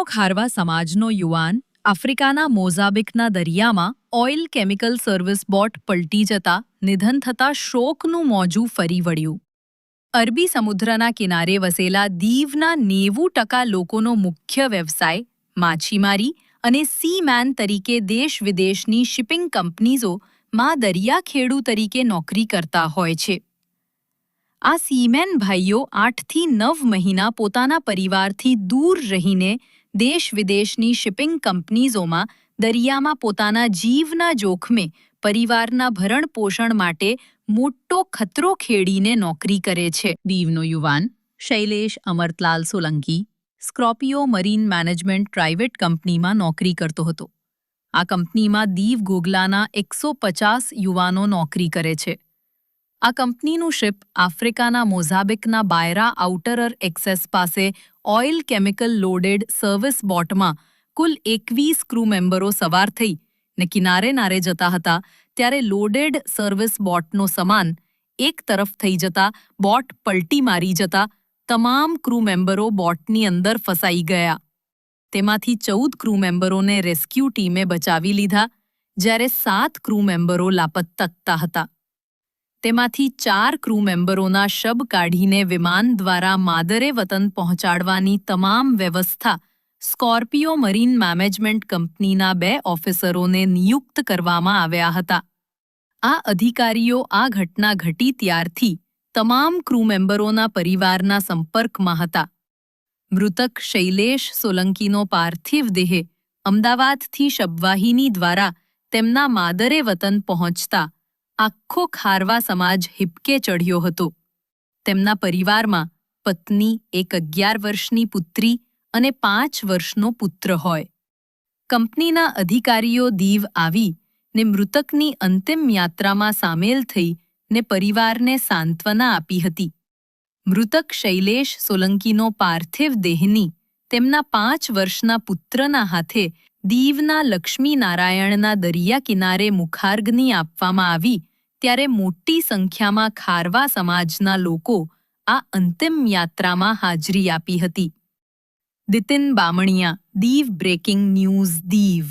દીવનો ખારવા સમાજનો યુવાન આફ્રિકાના મોઝાબિકના દરિયામાં ઓઇલ કેમિકલ સર્વિસ બોટ પલટી જતા નિધન થતા શોકનું મોજું ફરી વળ્યું. અરબી સમુદ્રના કિનારે વસેલા દીવના નેવું ટકા લોકોનો મુખ્ય વ્યવસાય માછીમારી અને સીમેન તરીકે દેશ વિદેશની શિપિંગ કંપનીઝો માં દરિયાખેડુ તરીકે નોકરી કરતા હોય છે. આ સીમેન ભાઈઓ આઠથી નવ મહિના પોતાના પરિવારથી દૂર રહીને દેશ વિદેશની શિપિંગ કંપનીઝોમાં દરિયામાં પોતાના જીવના જોખમે પરિવારના ભરણ પોષણ માટે મોટો ખતરો ખેડીને નોકરી કરે છે. દીવનો યુવાન Shailesh Amratlal Solanki Scorpio marine management private કંપનીમાં નોકરી કરતો હતો. આ કંપનીમાં દીવ ગોગલાના એકસો પચાસ યુવાનો નોકરી કરે છે. આ કંપનીનું શિપ આફ્રિકાના મોઝાબિકના બાયરા આઉટરર એક્સેસ પાસે ઓઇલ કેમિકલ લોડેડ સર્વિસ બોટમાં કુલ એકવીસ ક્રૂ મેમ્બરો સવાર થઈ ને કિનારે નારે જતા હતા ત્યારે લોડેડ સર્વિસ બોટનો સમાન એક તરફ થઈ જતા, બોટ પલટી મારી જતા તમામ ક્રૂ મેમ્બરો બોટની અંદર ફસાઈ ગયા. તેમાંથી ચૌદ ક્રૂ મેમ્બરોને રેસ્ક્યુ ટીમે બચાવી લીધા, જ્યારે સાત ક્રૂ મેમ્બરો લાપત્તા હતા. તેમાંથી ચાર ક્રૂ મેમ્બરોના શબ કાઢીને વિમાન દ્વારા માદરે વતન પહોંચાડવાની તમામ વ્યવસ્થા સ્કોર્પિયો મરીન મેનેજમેન્ટ કંપનીના બે ઓફિસરોને નિયુક્ત કરવામાં આવ્યા હતા. આ અધિકારીઓ આ ઘટના ઘટી ત્યારથી તમામ ક્રૂ મેમ્બરોના પરિવારના સંપર્કમાં હતા. મૃતક શૈલેષ સોલંકીનો પાર્થિવ દેહ અમદાવાદથી શબવાહિની દ્વારા તેમના માદરે વતન પહોંચતા આખો ખારવા સમાજ હિપકે ચઢ્યો હતો. તેમના પરિવારમાં પત્ની, એક અગિયાર વર્ષની પુત્રી અને પાંચ વર્ષનો પુત્ર હોય. કંપનીના અધિકારીઓ દીવ આવી ને મૃતકની અંતિમ યાત્રામાં સામેલ થઈ ને પરિવારને સાંત્વના આપી હતી. મૃતક શૈલેષ સોલંકીનો પાર્થિવ દેહની તેમના પાંચ વર્ષના પુત્રના હાથે દીવના લક્ષ્મીનારાયણના દરિયા કિનારે મુખાર્ગ્નિ આપવામાં આવી ત્યારે મોટી સંખ્યામાં ખારવા સમાજના લોકો આ અંતિમ યાત્રામાં હાજરી આપી હતી. Ditin Bamaniya, Diu breaking news, Diu.